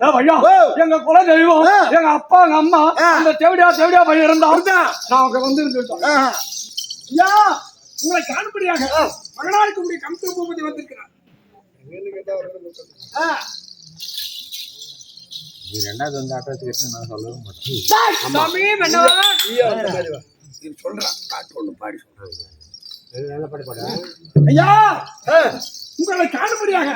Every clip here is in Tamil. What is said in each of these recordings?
ஐயா. எங்க குல தெய்வம். எங்க அப்பா எங்க அம்மா. அந்த தேவடியா தேவடியா பையன் இருந்தா இருந்தா. நான் அங்க வந்து. ஐயா உங்களை காணும்படியாக மகனாருக்கு உடைய கம்ச பூபதி வந்திருக்கிறார். ரெண்டாவது வந்து அட்ரஸ் கேட்டு நான் சொல்லவே மாட்டேன் சொல்றான் பாட்டு ஒண்ணு பாடி சொல்றான் நல்ல பாட்டு பாடு ஐயா. உங்களை காணும்படியாக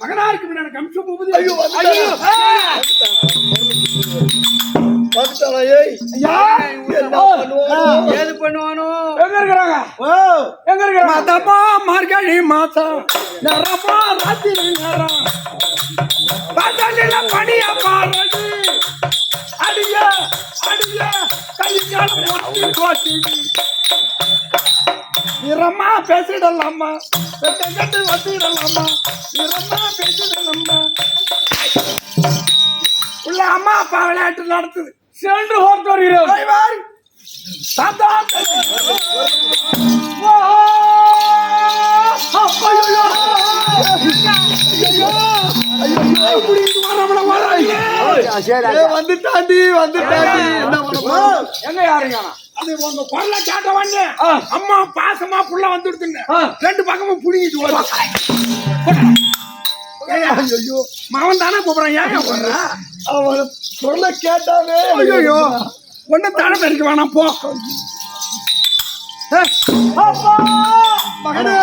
மகனாருக்கு விடான கம்ச பூபதி ஐயோ? ஏது பண்ணுவானோ? எங்க இருக்கிறாங்க? ஓ, எங்க இருக்கிறாங்க? மதமா மார்கழி மாசம் நிறமா ராத்திரி நேரம் பதனில பணிய பாரடி அடிய அடிய கையால் நிறமா பேசிடலாமா? வெட்ட கட்டு வத்திடலாமா நிறமா பேசிடலாமா? உள்ள அம்மா அப்பா விளையாட்டு நடத்துது. சென்று ஹோட்டு வருகிறேன் டிரைவர் தாத்தா வந்துட்டாண்டி வந்துட்டாண்டி. என்ன பண்ண போறோம்? எங்க யாருங்க? அது உங்க குரல கேட்ட உடனே அம்மா பாசமா புள்ள வந்துடுதுன்னு. ரெண்டு பக்கமும் புடிங்கிட்டு ஐயோ மகன் தானே கூப்பிடுறான்? ஏன் கூப்பிடுறான் அவன சொல்ல கேட்டாவே ஐயோ ஒன்னும் தானே பறிக்க வேணாம் போ. மகனே.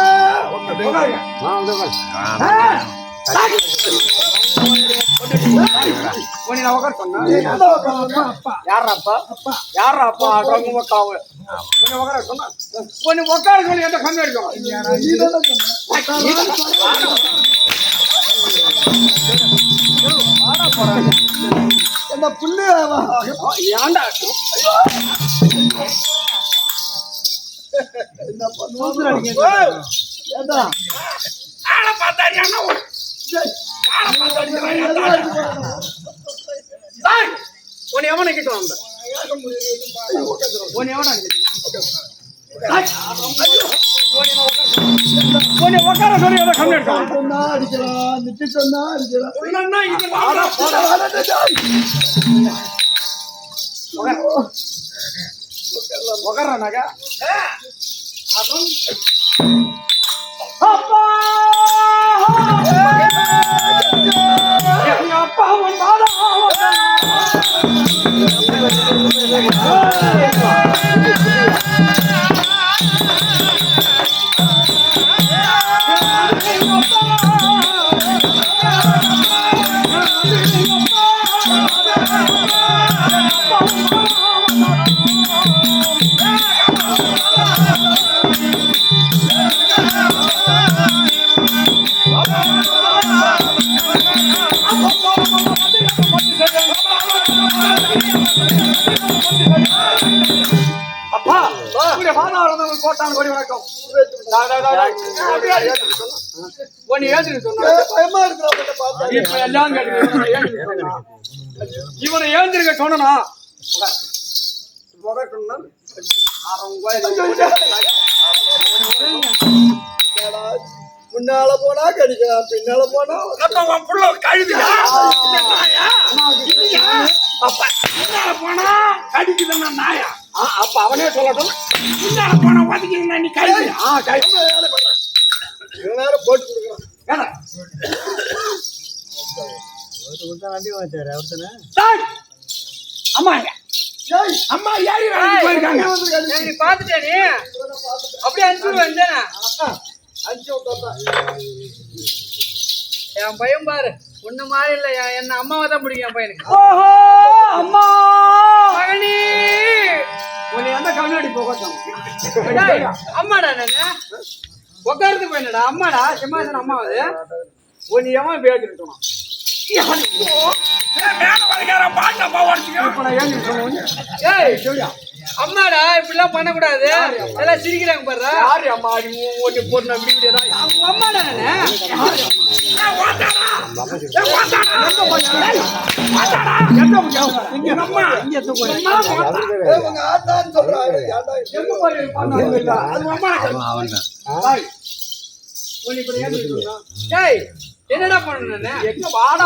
உன்னை நான் உட்கார சொன்னா என்னடா பண்ணா? யாரா அப்பா யாரா அப்பா ரொம்ப எவனை கிட்ட வந்த எவனா உட்கார சொல்லி அப்பா పావు ஏந்திரி சொன்னா பயமா பார்த்தா. இப்ப எல்லாம் இவனை ஏந்திரிக்க சொன்னா. முன்னால போனா கடிக்கிறான் பின்னால போனா அப்ப புள்ள? இல்லையா? அப்ப முன்னால போனா கடிக்குதுன்னா நாயா? அப்ப அவனே சொல்லட்டும் முன்னால போனா ஒதுக்கிதுன்னா நீ கழுது. ஆ கை இவன் வேற போட்டு கொடுக்குறான். வண்டி வாங்கிட்டாரு தானே அம்மா ஏறி வேலைக்கு போயிருக்காங்க நீ பாத்துட்டே நீ அப்படியே அனுப்பி வந்தேனா அடிச்சு விட்டான் என் பையன் பாரு ஒண்ணு மாதிரி இல்ல என் என்ன அம்மாவை தான் பிடிக்கும் என் பையனுக்கு ஓஹோ அம்மா மகனி உன்னை எந்த கண்ணாடி போகட்டும் அம்மாடா நானு உட்காரது போயிடா அம்மாடா சிம்மாசன் அம்மா அது? உன்னை எவன் பேசிட்டு மேல வரைக்கார பாட்டை போவாடிச்சுக்க இப்ப நான் ஏந்திரி சொன்ன ஏய் சொல்லியா அம்மாடா இப்படிலாம் பண்ணக்கூடாது. எல்லாம் சிரிக்கிறாங்க பாரு யாரு அம்மா? அடி ஓட்டி போட்டு அப்படி இப்படிதான் அம்மாடா என்னடா பண்ண எங்க வாடா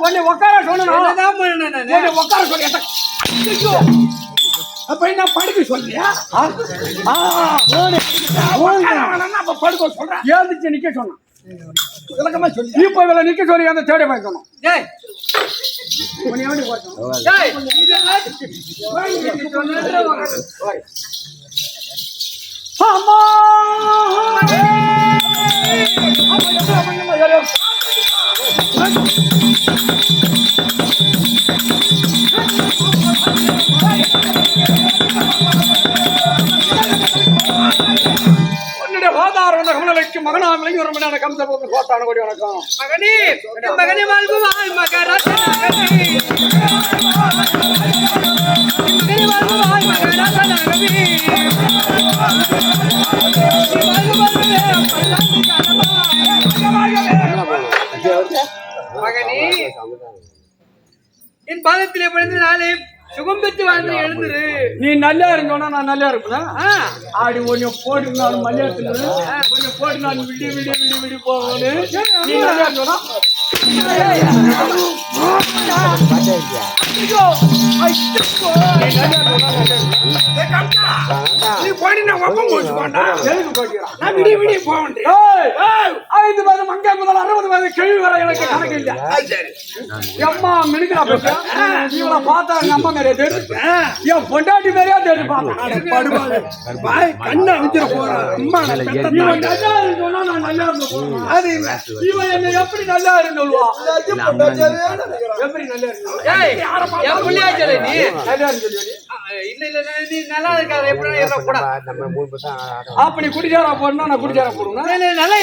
కొన్ని ఒక్కరా చూడండి ఒక్కరా చూడండి அப்படின்னா படுக்க சொல்றியா அப்ப படுக்க சொல்றேன் ஏழுச்சு நிக்க சொன்னான் விளக்கமா சொல்லி. இப்ப இவள நிக்க சொல்லி அந்த தேடி வைக்கணும் டேய். அம்மா! மகனாமலைக்கு ஒரு மணி வணக்கம் சபோதன் கோட்டான கோடி வணக்கம் மகனே மகனே வாழ்வு வாழ் மகராஜ நகரி வாழ்வு வாழ் மகராஜ நகரி மகனே என் பாதத்திலே பிறந்த நாளே சுகம் பெற்று வாழ்ந்து எழுந்துரு. நீ நல்லா இருந்தோன்னா நான் நல்லா இருப்பேன்? ஆ, ஆடி கொஞ்சம் போட்டு நான் மல்லியத்துல கொஞ்சம் போட்டு நான் விடி விடி விடி விடி போகணும் நீ நல்லா இருந்தோன்னா? ஐந்து மாதம் அங்கே முதல் அறுபது மாதம் கேள்வி வர எனக்கு கணக்கு இல்ல எம்மா மினுக்கிறா பேச இவளை பார்த்தா எங்க அம்மா மேலே தேடு என் பொண்டாட்டி மேலேயே தேடு பார்த்தேன் கண்ணை வச்சிட போறேன் அம்மா நல்லா அது இவன் என்ன எப்படி நல்லா இருந்தோம் எப்படி நல்லா இருக்கு. நீ? நல்லா இருக்கு நல்லா இருக்காது எப்படி கூட நம்ம மூணு நான் குடிச்சாரா போடுவேன் நல்லா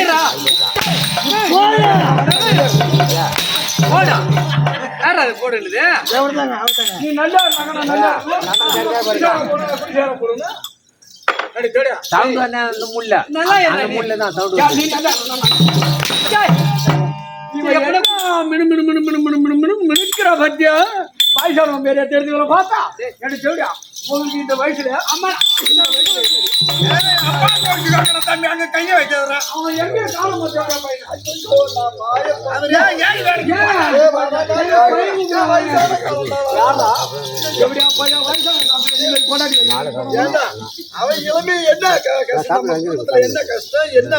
போடா. யாரா அது போடுது நீ நல்லா இருந்தாங்க நல்லா குடிச்சாரா போடுவேன் சவுண்ட் முல்ல. நல்லா முல்ல தான் சவுண்ட் மினு மினு மினு மினு மினு மினு மினு மினுக்கிறா பாத்தியா பாய்சாலம் பேரையா தெரிஞ்சவங்கள பார்த்தா எனக்கு சொல்லியா உங்களுக்கு இந்த வயசுல அம்மா தம்பி அங்க கைய வைக்கிறா அவன் எங்க காலம் எப்படியா பையன் வயசாக அவன் இளமை என்ன என்ன கஷ்டம்? என்ன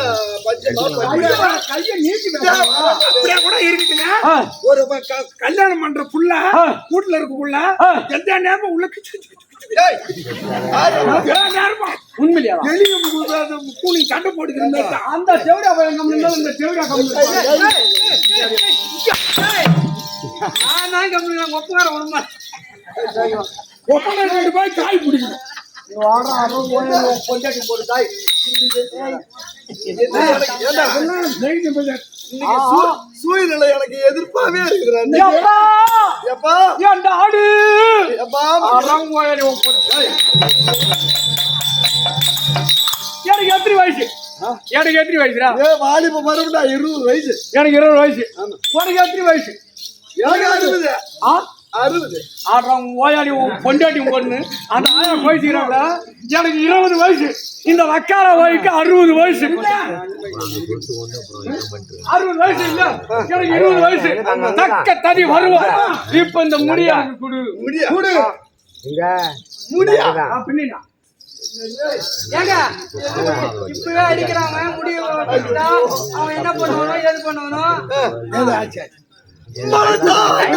கூட இருக்குங்க ஒரு கல்யாணம் பண்ற புள்ள வீட்டுல இருக்க புள்ள எந்த நேரமும் உள்ள உண்மையிலேயா? கூலி கண்டு போட்டு அந்த செவிட இந்த செவிட நான் கம்பெனி ஒப்பங்கார விடுமா ஒப்பங்கார ரெண்டு பாய் காய் பிடிக்கணும். கொஞ்சம் போட்டு காய். சூழ்நிலை எனக்கு எதிர்ப்பாவே இருக்கிறான் எப்பா? ஆடு எப்பா? எனக்கு எத்தனை வயசு? எனக்கு எத்தனை வயசுடா? வாலிப மரம் இருபது வயசு. எனக்கு இருபது வயசு. உனக்கு எத்தனை வயசு? எனக்கு அறுபது. ஆ? அறுபது. ஆடுறான் ஓயாடி பொண்டாட்டி பொண்ணு. அந்த ஆயா பேசிக்கிறாங்க எனக்கு இருபது வயசு. இந்த வக்கார வயசுக்கு அறுபது வயசு. அறுபது வயசு இல்ல. எனக்கு இருபது வயசு. தக்க தனி வருவா. இப்ப இந்த முடியா? குடு முடியா? குடு. முடியா. அப்படின்னா ஏங்க? இப்பவே அடிக்கிறாங்க முடிய அவன் என்ன பண்ணுவானோ ஏது பண்ணுவானோ? மறந்தாங்க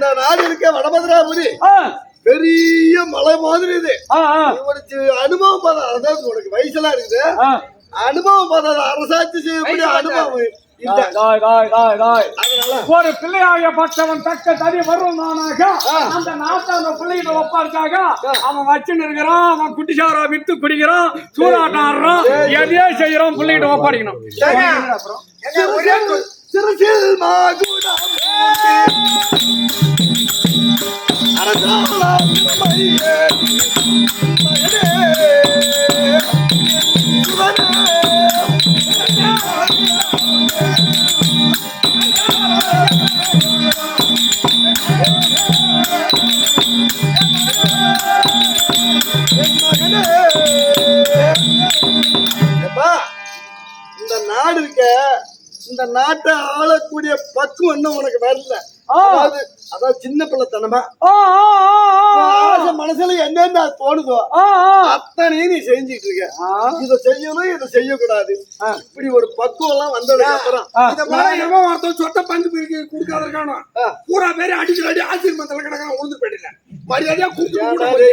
இந்த நாடு இருக்க வடபத்ராபுரி ஆ, பெரிய மலை மாதிரி இது. அனுபவம் அதாவது உனக்கு வயசுலாம் இருக்குது. அனுபவம் பண்ணாத அரசாட்சி செய்யக்கூடிய அனுபவம் ஒரு பிள்ளையாகப்பட்டவன் தக்க தனி வருமானாக அந்த நாட்டை அந்த பிள்ளைகிட்ட ஒப்பாருக்காக அவன் வச்சுன்னு இருக்கிறான் அவன் குட்டிசாரா வித்து குடிக்கிறான் சூதாட்டம் ஆடுறான் எதையே செய்யறான் பிள்ளைகிட்ட ஒப்பாடிக்கணும். சிறுசில் மாகுடம். இந்த நாடு இருக்க இந்த நாட்டை ஆளக்கூடிய பக்குவம் இன்னும் உனக்கு வரல. அதாவது அதாவது சின்ன பிள்ளைத்தனமா. மனசுல என்னென்ன தோணுதோ. அத்தனையும் நீ செஞ்சுட்டு இருக்க இத செய்யணும் இதை செய்யக்கூடாது. இப்படி ஒரு பக்குவம் எல்லாம் வந்ததுக்கு அப்புறம் எவன் ஒருத்தன் சொத்தை பங்கு பிரிக்க கொடுக்காத இருக்கானோ ஆ. பூரா பேரு அடிக்கடி அடி ஆசீர்வாதத்துல கிடக்கான உழுந்து போயிடல மரியாதையா கூப்பிட்டு?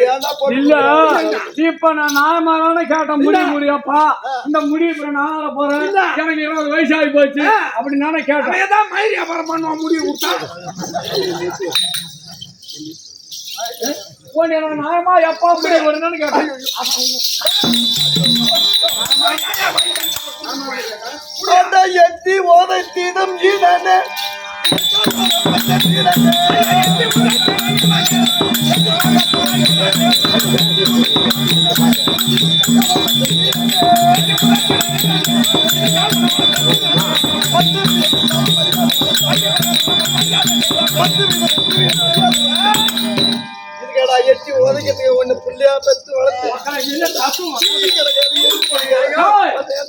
இப்ப நான் நியாயமான கேட்டேன் முடி முடியப்பா? இந்த முடி இப்ப நான் போறேன். எனக்கு இருபது வயசு ஆகி போச்சு அப்படி நானே கேட்டேன். ஏதாவது மயிர் வியாபாரம் பண்ணுவான் முடிவு கொடுத்தா? போன் எனக்கு நியாயமா எப்பா முடி வருதுன்னு கேட்டேன் ஓதை எத்தி ஓதை தீதம் ஈனனே. இதுக்கடா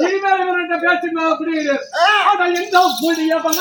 இனிமேல் இவர்கிட்ட பேசுங்க அப்படின்னு ஆனா இந்த புடிய பண்ண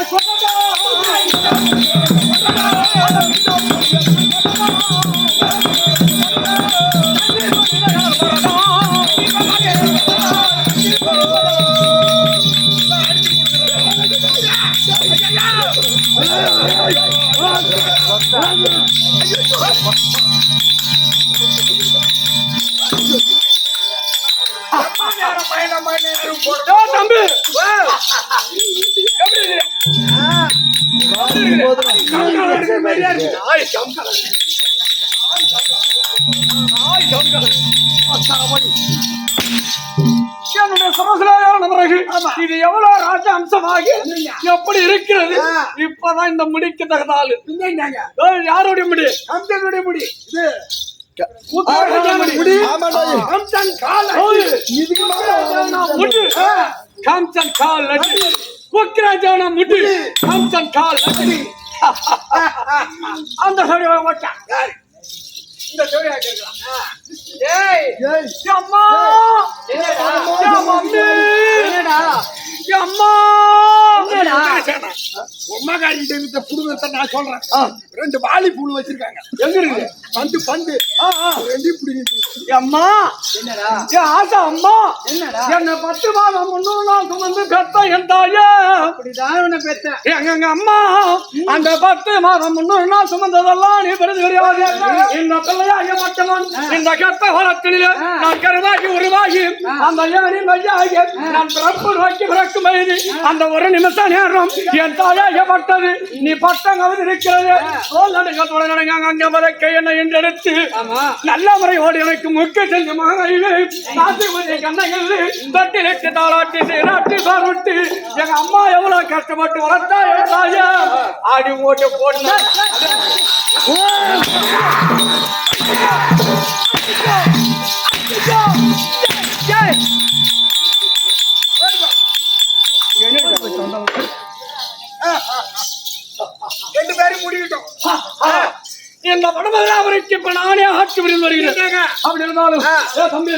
இது எவ்வளவு ராஜ அம்சமாகி எப்படி இருக்கிறது? இப்பதான் இந்த முடிக்கு தகுந்தாள். யாருடைய முடி? அம்சனுடைய முடி. இது காம்சன் கால் லட்சி உக்ராஜான முடி? காம்சன் கால் அந்த ஓட்டான் யாரு? இந்த சரி ஆக்கிருக்கலாம் ஏய் ஏய், அம்மா மம்மி! அம்மா என்னடா? உம்மகாரிட்ட இருந்த புடுங்கத்தை நான் சொல்றேன். ரெண்டு வாலி புழு வச்சிருக்காங்க. எங்க இருக்கு? பந்து பந்து. என் அம்மா. என்னடா? என் ஆசை அம்மா. என்னடா? என்னை பத்து மாதம் முன்னூறு நாள் சுமந்து பெத்த என் தாயே. அப்படிதான் உன்னை பெத்தேன். எங்க எங்க அம்மா. அந்த பத்து மாதம் முன்னூறு நாள் சுமந்ததெல்லாம் நீ பெருது கிடையாது இந்த பிள்ளையாக மட்டவன் இந்த கெட்ட வளத்திலே நான் கருவாகி உருவாகி அந்த ஏறி மையாகி நான் பிறப்பு நோக்கி பிறக்கும் வயது அந்த ஒரு நிமிஷம் நேரம் என் தாயாக பட்டது நீ பட்டம் கவிதை இருக்கிறது நடுங்க அங்க வரைக்க என்ன என்றெடுத்து நல்ல முறையோடு எனக்கு முக்கிய நாட்டுமதி கண்ணைகள் தொட்டிலிட்டு தாளாட்டி சீராட்டி பாருட்டு. எங்க அம்மா எவ்வளவு கஷ்டப்பட்டு வளர்த்தா தாயா ஆடி ஓட்டு போட்டு ரெண்டு பேரும் முடிவிட்டோம் இந்த படமெல்லாம் அவருக்கு இப்ப நானே ஆட்சி புரிந்து வருகிறேன். அப்படி இருந்தாலும் தம்பி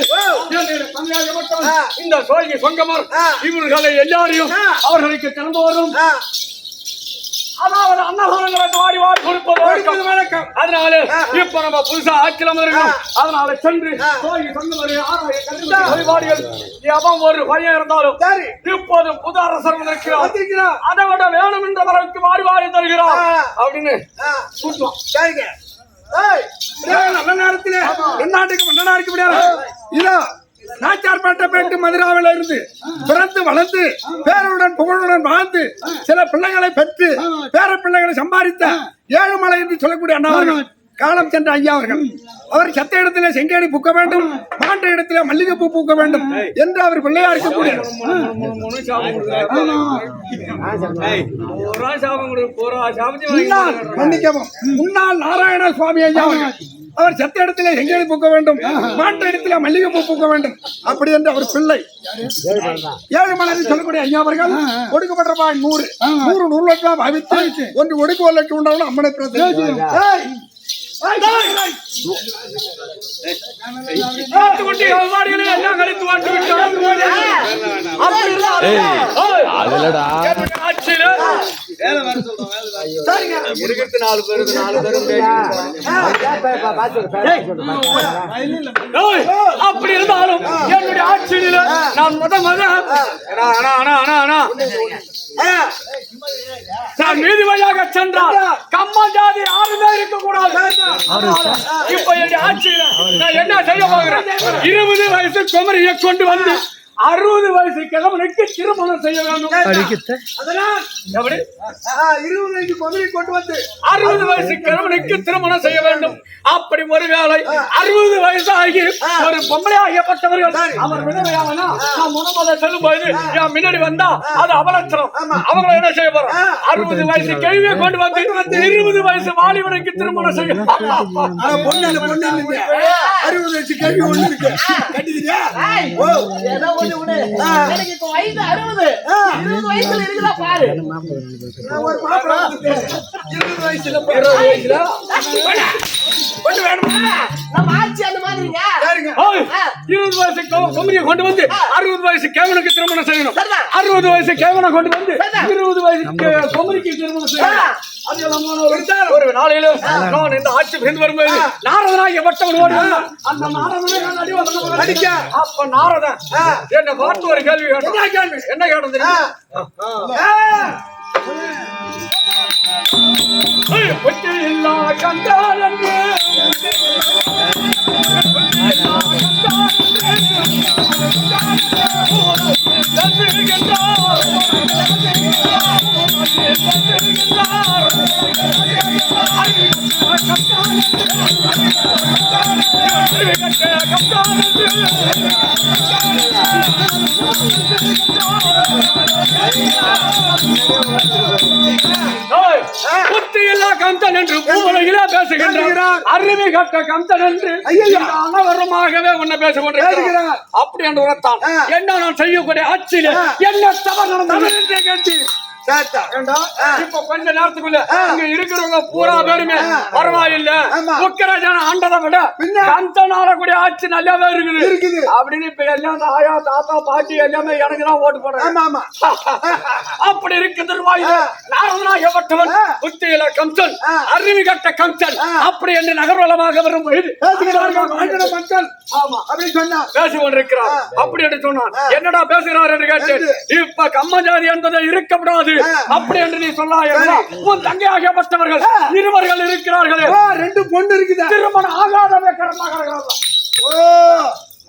இந்த சோழி சொங்கமர் இவர்களை எல்லாரையும் அவர்களுக்கு திறந்து வரும். அதாவது அன்னதானங்களுக்கு வாரி வாரி கொடுப்பது வணக்கம் அதனால இப்ப நம்ம புதுசா ஆட்சியில் அமர்கிறோம் அதனால சென்று ஆராய கருத்து வழிபாடுகள். எவன் ஒரு பையன் இருந்தாலும் சரி. இப்போது புது அரசர் வந்திருக்கிறோம் அதை விட வேணும் என்ற அளவுக்கு வாரி தருகிறார். ஆ. அப்படின்னு கூட்டுவோம் சரிங்க. நல்ல நேரத்துல என் நாட்டுக்கு மன்ன நாட்டுக்கு முடியாது. இதோ நாச்சார்பேட்டை பேட்டு மதுராவில இருந்து பிறந்து வளர்ந்து பேருடன் புகழுடன் வாழ்ந்து சில பிள்ளைகளை பெற்று பேர பிள்ளைகளை சம்பாதித்த ஏழுமலை என்று சொல்லக்கூடிய அண்ணா அவர்கள் காலம் சென்ற ஐயா அவர்கள். அவர் சத்த இடத்திலே செங்கேடி பூக்க வேண்டும் மாண்ட இடத்திலே மல்லிகைப்பூ பூக்க வேண்டும் என்று அவர் பிள்ளையாருக்கு கூடிய பூரா சாபம் கொடு பூரா சாபத்தையும் முன்னாள் நாராயண சுவாமி ஐயா அவர்கள். அவர் செத்த இடத்திலே செங்கேடி பூக்க வேண்டும். மாண்ட இடத்திலே மல்லிகைப்பூ பூக்க வேண்டும். அப்படி என்று அவர் பிள்ளை. ஏழு மலர் சொல்லக்கூடிய ஐயா அவர்கள் ஒடுக்கப்பட்ட ரூபாய் நூறு. நூறு நூறு லட்சம் பாவித்து ஒன்று ஒடுக்கு ஒரு லட்சம் உண்டாலும் அம்மனை பிரதி அதுலடா இருக்கிறது நாலு பேருக்கு நாலு பேரும் அப்படி இருந்தாலும் என்னுடைய ஆட்சியில நான் முத முத நான் நீதி வழியாக சென்றால் கம்மா ஜாதி யாருமே இருக்கக்கூடாது இப்ப என்னுடைய ஆட்சியில நான் என்ன செய்ய போகிறேன்? இருபது வயசு குமரியை கொண்டு வந்து அறுபது வயசு கிழவனுக்கு திருமணம் செய்ய வேண்டும். அதனால் எப்படி இருபது வயசு மதுரை கொண்டு வந்து அறுபது வயசு கிழவனுக்கு திருமணம் செய்ய வேண்டும். அப்படி ஒருவேளை அறுபது வயசு ஆகி ஒரு பொம்பளை ஆகியப்பட்டவர்கள் அவர் விதவையாவனா நான் முனமலை செல்லும் போது என் முன்னாடி வந்தா அது அவலட்சணம். அவங்களை என்ன செய்ய போறோம்? அறுபது வயசு கேள்வியை கொண்டு வந்து இருபது வயசு வாலிபனுக்கு திருமணம் செய்ய பொண்ணு பொண்ணு. அறுபது வயசு கேள்வி ஒண்ணு இருக்கு. கட்டிக்கிறியா. எனக்கு இப்ப வயசு அறுபது. இருபது வயசுல இருக்குதா பாரு. நான் ஒரு மாப்பிள்ளை வந்துட்டு, இருபது வயசுல இருபது வயசுல? கொண்டு வேணுமா? நம்ம ஆட்சி அந்த மாதிரிங்க. இருபது வயசு குமரியை கொண்டு வந்து அறுபது வயசு கேவனுக்கு திருமணம் செய்யணும். அறுபது வயசு கேவனை கொண்டு வந்து. இருபது வயசு குமரிக்கு திருமணம் செய்யணும். ஒரு- ஒரு நாளையில நான் இந்த ஆட்சி பிரிந்து வரும்போது நாரதனாகிய பட்டவன் ஓடி வந்தான். அந்த நாரதனை அடிக்க. அப்ப நாரதன் என்ன பார்த்து ஒரு கேள்வி கேள்வி? என்ன கேட்டது புத்தியில்லா கந்தன் என்று பூவுலகிலே பேசுகின்றார். அருமை கட்ட கந்தன் என்று அனவரமாகவே உன்னை பேசிக் கொண்டிருக்கிறார் அப்படி என்று உரத்தான் என்ன நான் செய்யக்கூடிய ஆட்சியில என்ன தவறு நடந்தது? என்று ஏண்டா, இப்ப கொஞ்ச நேரத்துக்குள்ள இங்க இருக்கிறவங்க பூரா பேருமே பரவாயில்ல. ஆமா. உக்கராஜான ஆண்டதை விட பின்ன? கந்தன் ஆளக்கூடிய ஆட்சி நல்லாவே இருக்குது. இருக்குது. அப்படின்னு இப்ப எல்லாம் தாயா தாத்தா பாட்டி எல்லாமே எனக்கு தான் ஓட்டு ஆமா அப்படி இருக்கு திருவாயு நாரதனாகப்பட்டவன் புத்தியில கம்சன் அறிவு கட்ட கம்சன். அப்படி என்று நகர்வலமாக வரும் பேசுகிறார் என்று கேட்டு இப்ப கம்மஜாதி என்பதை இருக்கப்படாது அப்படி என்று நீ சொல்லாய் உன் தங்கையாகப்பட்டவர்கள் இருவர்கள் இருக்கிறார்களே. ரெண்டு பொண்ணு இருக்குதா? திருமணம் ஆகாதவே கடமாக ஓ.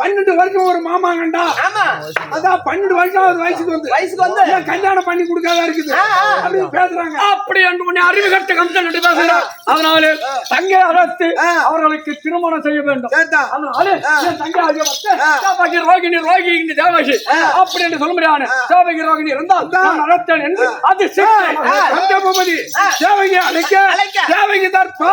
பன்னெண்டு வருஷம் ஒரு மாமாங்கண்டா. ஆமா. அதான் பன்னெண்டு வருஷம் வயசுக்கு வந்து. வயசுக்கு வந்து. ஏன் கல்யாணம் பண்ணி கொடுக்காத இருக்குது? அப்படி பேசுறாங்க. அப்படி என்று உன்னை அறிவு கட்ட கம்சன் என்று பேசுகிறார். அதனால தங்கை அழைத்து அவர்களுக்கு திருமணம் செய்ய வேண்டும். அதனால என் தங்கை ஆகியவற்றை ரோகிணி ரோகிணி தேவகி. அப்படி என்று சொல்ல முடியாது. தேவகி ரோகிணி இருந்தால் நான் அழைத்தேன் என்று அது பூபதி தேவகி அழைக்க அழைக்க. தேவகி தற்பா.